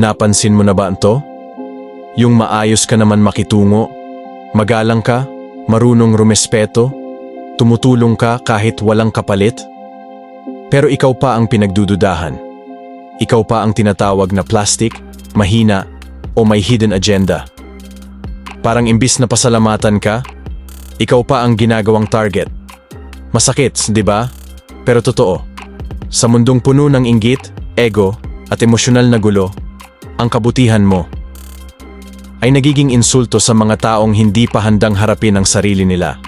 Napansin mo na ba to? Yung maayos ka naman makitungo, magalang ka, marunong rumespeto, tumutulong ka kahit walang kapalit? Pero ikaw pa ang pinagdududahan. Ikaw pa ang tinatawag na plastic, mahina, o may hidden agenda. Parang imbis na pasalamatan ka, ikaw pa ang ginagawang target. Masakit, di ba? Pero totoo. Sa mundong puno ng inggit, ego, at emosyonal na gulo, ang kabutihan mo ay nagiging insulto sa mga taong hindi pa handang harapin ang sarili nila.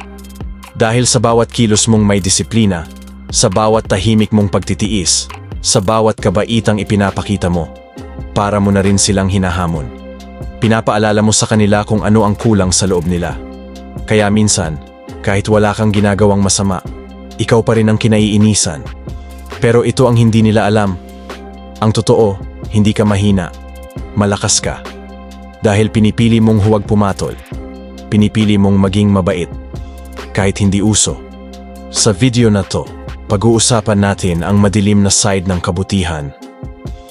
Dahil sa bawat kilos mong may disiplina, sa bawat tahimik mong pagtitiis, sa bawat kabaitang ipinapakita mo, para mo na rin silang hinahamon. Pinapaalala mo sa kanila kung ano ang kulang sa loob nila. Kaya minsan, kahit wala kang ginagawang masama, ikaw pa rin ang kinaiinisan. Pero ito ang hindi nila alam. Ang totoo, hindi ka mahina. Malakas ka. Dahil pinipili mong huwag pumatol. Pinipili mong maging mabait. Kahit hindi uso. Sa video na to, pag-uusapan natin ang madilim na side ng kabutihan.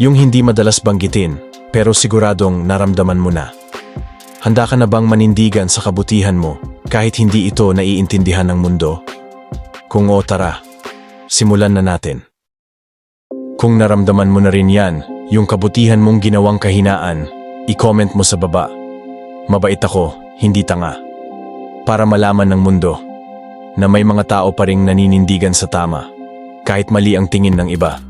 Yung hindi madalas banggitin, pero siguradong naramdaman mo na. Handa ka na bang manindigan sa kabutihan mo kahit hindi ito naiintindihan ng mundo? Kung o tara, simulan na natin. Kung naramdaman mo na rin yan, yung kabutihan mong ginawang kahinaan, i-comment mo sa baba. Mabait ako, hindi tanga. Para malaman ng mundo na may mga tao pa ring naninindigan sa tama, kahit mali ang tingin ng iba.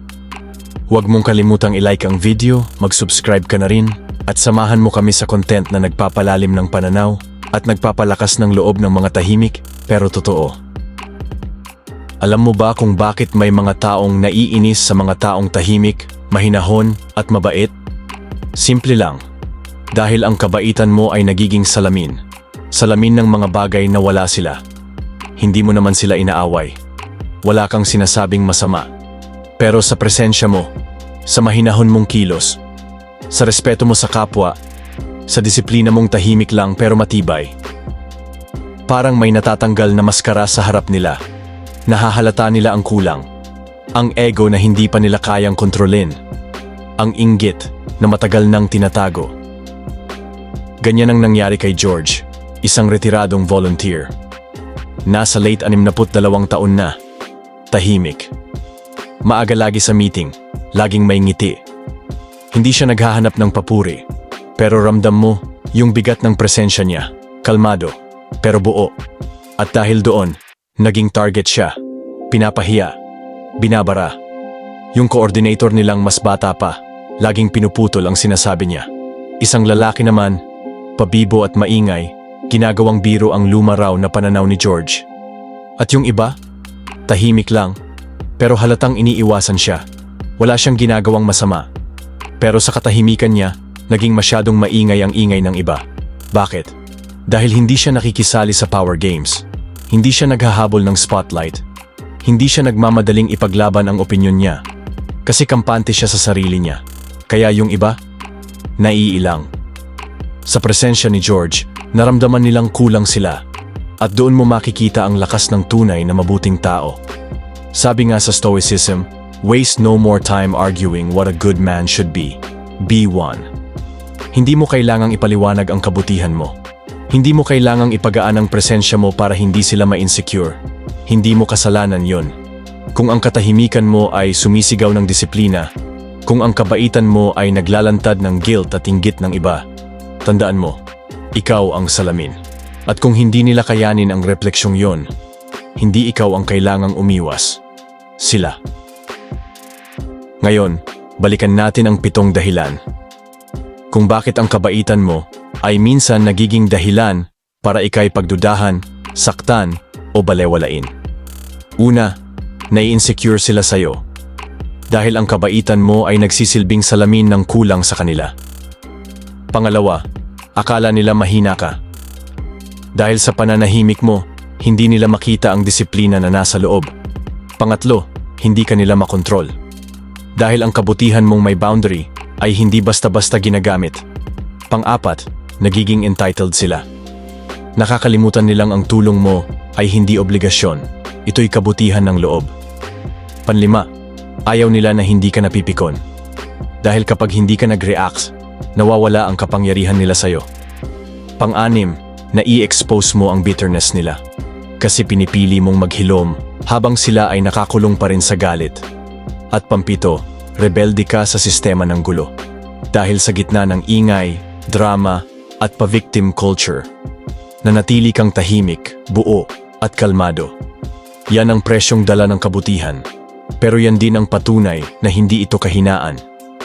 Huwag mong kalimutang i-like ang video, mag-subscribe ka na rin, at samahan mo kami sa content na nagpapalalim ng pananaw at nagpapalakas ng loob ng mga tahimik pero totoo. Alam mo ba kung bakit may mga taong naiinis sa mga taong tahimik, mahinahon at mabait? Simple lang. Dahil ang kabaitan mo ay nagiging salamin. Salamin ng mga bagay na wala sila. Hindi mo naman sila inaaway. Wala kang sinasabing masama. Pero sa presensya mo, sa mahinahon mong kilos, sa respeto mo sa kapwa, sa disiplina mong tahimik lang pero matibay. Parang may natatanggal na maskara sa harap nila. Nahahalata nila ang kulang. Ang ego na hindi pa nila kayang kontrolin. Ang inggit na matagal nang tinatago. Ganyan ang nangyari kay George, isang retiradong volunteer. Nasa late 62 taon na. Tahimik. Maaga lagi sa meeting, laging may ngiti. Hindi siya naghahanap ng papuri, pero ramdam mo yung bigat ng presensya niya, kalmado, pero buo. At dahil doon, naging target siya, pinapahiya, binabara. Yung coordinator nilang mas bata pa, laging pinuputol ang sinasabi niya. Isang lalaki naman, pabibo at maingay, ginagawang biro ang luma raw na pananaw ni George. At yung iba, tahimik lang, pero halatang iniiwasan siya. Wala siyang ginagawang masama. Pero sa katahimikan niya, naging masyadong maingay ang ingay ng iba. Bakit? Dahil hindi siya nakikisali sa power games. Hindi siya naghahabol ng spotlight. Hindi siya nagmamadaling ipaglaban ang opinyon niya. Kasi kampante siya sa sarili niya. Kaya yung iba, naiilang. Sa presensya ni George, naramdaman nilang kulang sila. At doon mo makikita ang lakas ng tunay na mabuting tao. Sabi nga sa Stoicism, waste no more time arguing what a good man should be. Be one. Hindi mo kailangang ipaliwanag ang kabutihan mo. Hindi mo kailangang ipagaan ang presensya mo para hindi sila ma-insecure. Hindi mo kasalanan yon. Kung ang katahimikan mo ay sumisigaw ng disiplina, kung ang kabaitan mo ay naglalantad ng guilt at inggit ng iba, tandaan mo, ikaw ang salamin. At kung hindi nila kayanin ang refleksyong yon, hindi ikaw ang kailangang umiwas. Sila. Ngayon, balikan natin ang pitong dahilan. Kung bakit ang kabaitan mo ay minsan nagiging dahilan para ikay pagdudahan, saktan o balewalain. Una, nai-insecure sila sa'yo. Dahil ang kabaitan mo ay nagsisilbing salamin ng kulang sa kanila. Pangalawa, akala nila mahina ka. Dahil sa pananahimik mo, hindi nila makita ang disiplina na nasa loob. Pangatlo, hindi ka nila makontrol. Dahil ang kabutihan mong may boundary ay hindi basta-basta ginagamit. Pang-apat, nagiging entitled sila. Nakakalimutan nilang ang tulong mo ay hindi obligasyon. Ito'y kabutihan ng loob. Panlima, ayaw nila na hindi ka napipikon. Dahil kapag hindi ka nag-react, nawawala ang kapangyarihan nila sa'yo. Pang-anim, na i-expose mo ang bitterness nila. Kasi pinipili mong maghilom habang sila ay nakakulong pa rin sa galit. At pampito, rebelde ka sa sistema ng gulo. Dahil sa gitna ng ingay, drama, at pa-victim culture, nanatili kang tahimik, buo, at kalmado. Yan ang presyong dala ng kabutihan. Pero yan din ang patunay na hindi ito kahinaan.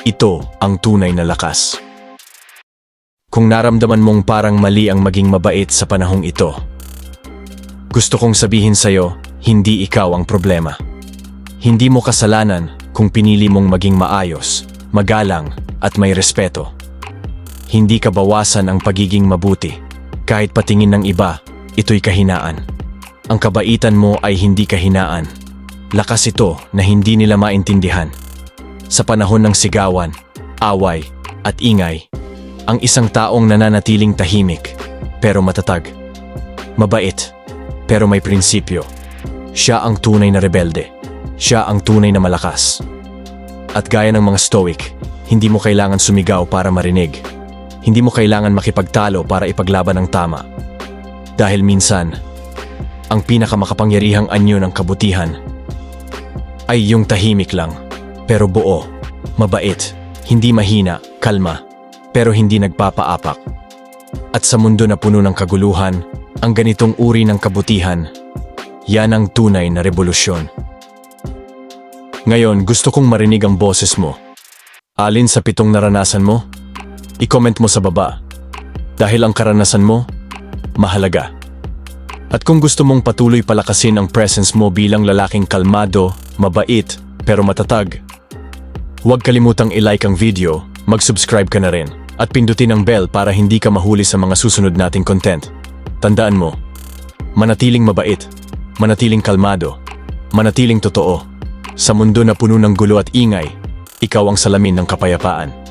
Ito ang tunay na lakas. Kung naramdaman mong parang mali ang maging mabait sa panahong ito, gusto kong sabihin sa'yo, hindi ikaw ang problema. Hindi mo kasalanan kung pinili mong maging maayos, magalang, at may respeto. Hindi ka bawasan ang pagiging mabuti. Kahit patingin ng iba, ito'y kahinaan. Ang kabaitan mo ay hindi kahinaan. Lakas ito na hindi nila maintindihan. Sa panahon ng sigawan, away, at ingay, ang isang taong nananatiling tahimik, pero matatag. Mabait, pero may prinsipyo. Siya ang tunay na rebelde. Siya ang tunay na malakas. At gaya ng mga stoic, hindi mo kailangan sumigaw para marinig. Hindi mo kailangan makipagtalo para ipaglaban ang tama. Dahil minsan, ang pinakamakapangyarihang anyo ng kabutihan ay yung tahimik lang, pero buo, mabait, hindi mahina, kalma, pero hindi nagpapaapak. At sa mundo na puno ng kaguluhan, ang ganitong uri ng kabutihan, yan ang tunay na revolusyon. Ngayon, gusto kong marinig ang boses mo. Alin sa pitong naranasan mo? I-comment mo sa baba. Dahil ang karanasan mo, mahalaga. At kung gusto mong patuloy palakasin ang presence mo bilang lalaking kalmado, mabait, pero matatag, huwag kalimutang i-like ang video, mag-subscribe ka na rin, at pindutin ang bell para hindi ka mahuli sa mga susunod nating content. Tandaan mo, manatiling mabait, manatiling kalmado, manatiling totoo. Sa mundo na puno ng gulo at ingay, ikaw ang salamin ng kapayapaan.